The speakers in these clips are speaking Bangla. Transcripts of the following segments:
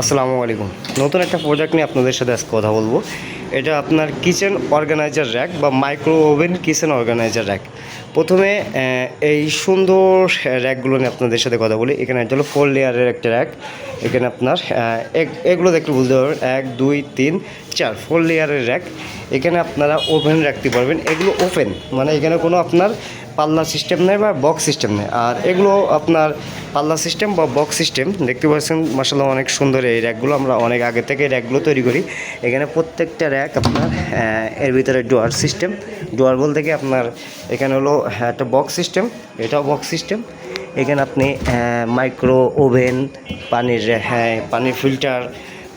আসসালামু আলাইকুম। নতুন একটা প্রোডাক্ট নিয়ে আপনাদের সাথে আজকে কথা বলব। এটা আপনার কিচেন অর্গানাইজার র্যাক বা micro oven kitchen organiser rack প্রথমে এই সুন্দর র্যাকগুলো নিয়ে আপনাদের সাথে কথা বলি। এখানে এটা হলো ফোর লেয়ারের একটা র্যাক এখানে আপনার এগুলো দেখলে বুঝতে পারবেন এক, দুই, তিন, চার ফোর লেয়ারের র্যাক এখানে আপনারা ওভেন রাখতে পারবেন। এগুলো ওপেন মানে এখানে কোনো আপনার পাল্লা সিস্টেম নেই বা বক্স সিস্টেম নেই। আর এগুলো আপনার পাল্লা সিস্টেম বা বক্স সিস্টেম দেখতে পাচ্ছেন মাসাল্লাহ অনেক সুন্দর এই র্যাকগুলো। আমরা অনেক আগে থেকে র্যাকগুলো তৈরি করি। এখানে প্রত্যেকটা র্যাক আপনার এর ভিতরে ডোয়ার সিস্টেম। ডোয়ার বলতে কি আপনার এখানে হলো হ্যাঁ, একটা বক্স সিস্টেম এটাও বক্স সিস্টেম। এখানে আপনি মাইক্রো ওভেন পানির হ্যাঁ পানির ফিল্টার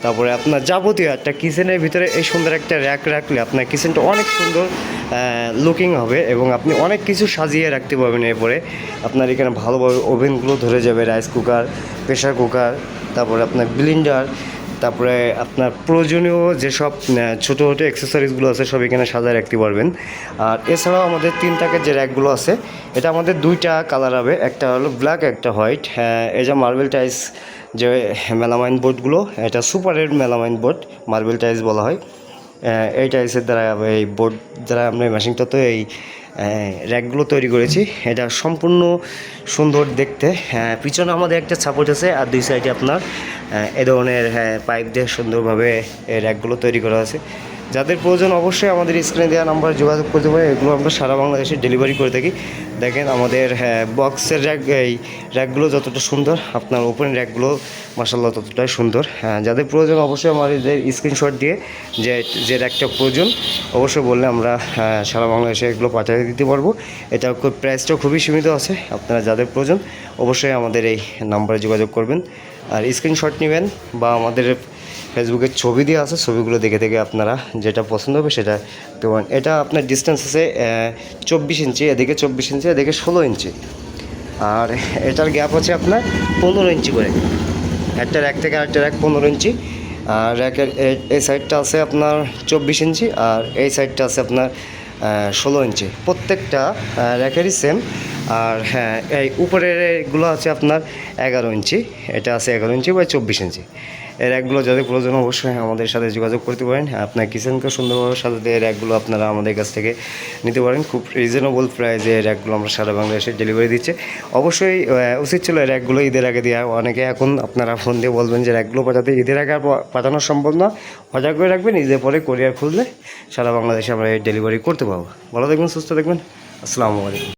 তারপরে আপনার যাবতীয় একটা কিচেনের ভিতরে এই সুন্দর একটা র্যাক রাখলে আপনার কিচেনটা অনেক সুন্দর লুকিং হবে এবং আপনি অনেক কিছু সাজিয়ে রাখতে পারবেন এরপরে। আপনার এখানে ভালোভাবে ওভেনগুলো ধরে যাবে রাইস কুকার প্রেশার কুকার তারপরে আপনার ব্লিন্ডার তারপরে আপনার প্রয়োজনীয় যেসব ছোটো ছোটো অ্যাক্সেসরিজগুলো আছে সব এখানে সাজায় রাখতে পারবেন। আর এছাড়াও আমাদের তিন টাকার যে র্যাকগুলো আছে এটা আমাদের দুইটা কালার হবে। একটা হলো ব্ল্যাক একটা হোয়াইট এই যে মার্বেল টাইস যে মেলামাইন বোর্ডগুলো এটা সুপারের মেলামাইন বোর্ড মার্বেল টাইলস বলা হয়। আহ, এই টাইলসের দ্বারা এই বোর্ড দ্বারা আমরা মেশিনটা তো এই র্যাকগুলো তৈরি করেছি। এটা সম্পূর্ণ সুন্দর দেখতে। পিছনে আমাদের একটা সাপোর্ট আছে আর দুই সাইডে আপনার এ ধরনের হ্যাঁ, পাইপ দিয়ে সুন্দরভাবে র্যাকগুলো তৈরি করা আছে। যাদের প্রয়োজন অবশ্যই আমাদের স্ক্রিনে দেওয়া নাম্বারে যোগাযোগ করতে পারে এগুলো আমরা সারা বাংলাদেশে ডেলিভারি করে থাকি। দেখেন আমাদের হ্যাঁ, বক্সের র্যাক এই র্যাকগুলো যতটা সুন্দর আপনার ওপেন র্যাকগুলো মাসাল্লাহ ততটাই সুন্দর। হ্যাঁ যাদের প্রয়োজন অবশ্যই আমাদের স্ক্রিনশট দিয়ে যে যে র্যাকটা প্রয়োজন অবশ্যই বললে আমরা হ্যাঁ, সারা বাংলাদেশে এগুলো পাঠিয়ে দিতে পারব। এটা প্রাইসটাও খুবই সীমিত আছে আপনারা যাদের প্রয়োজন অবশ্যই আমাদের এই নাম্বারে যোগাযোগ করবেন। আর স্ক্রিনশট নেবেন বা আমাদের ফেসবুকের ছবি দিয়ে আছে, ছবিগুলো দেখে দেখে আপনারা যেটা পছন্দ হবে সেটা দেখতে এটা আপনার ডিস্টেন্স আছে চব্বিশ ইঞ্চি, এদিকে চব্বিশ ইঞ্চি, এদিকে ষোলো ইঞ্চি। আর এটার গ্যাপ আছে আপনার পনেরো ইঞ্চি করে। একটা র্যাক থেকে আরেকটা র্যাক পনেরো ইঞ্চি। আর র্যাকের এই সাইডটা আছে আপনার চব্বিশ ইঞ্চি, আর এই সাইডটা আছে আপনার ষোলো ইঞ্চি। প্রত্যেকটা র্যাকেরই সেম আর হ্যাঁ এই উপরের এগুলো আছে আপনার এগারো ইঞ্চি। এটা আছে এগারো ইঞ্চি বা চব্বিশ ইঞ্চি। র্যাকগুলো যাদের প্রয়োজন অবশ্যই আমাদের সাথে যোগাযোগ করতে পারেন। আপনার কিচেনকে সুন্দরভাবে সাজাতে এই র্যাকগুলো আপনারা আমাদের কাছ থেকে নিতে পারেন। খুব রিজনেবল প্রাইসে এই র্যাকগুলো আমরা সারা বাংলাদেশে ডেলিভারি দিচ্ছে। অবশ্যই উচিত ছিল এই র্যাকগুলো ঈদের আগে দেওয়া। অনেকে এখন আপনারা ফোন দিয়ে বলবেন যে র্যাকগুলো পাঠাতে ঈদের আগে পাঠানো সম্ভব না। অর্ডার করে রাখবেন, ঈদের পরে কোরিয়ার খুললে সারা বাংলাদেশে আমরা এই ডেলিভারি করতে পারব। ভালো দেখবেন সুস্থ দেখবেন আসসালামু আলাইকুম।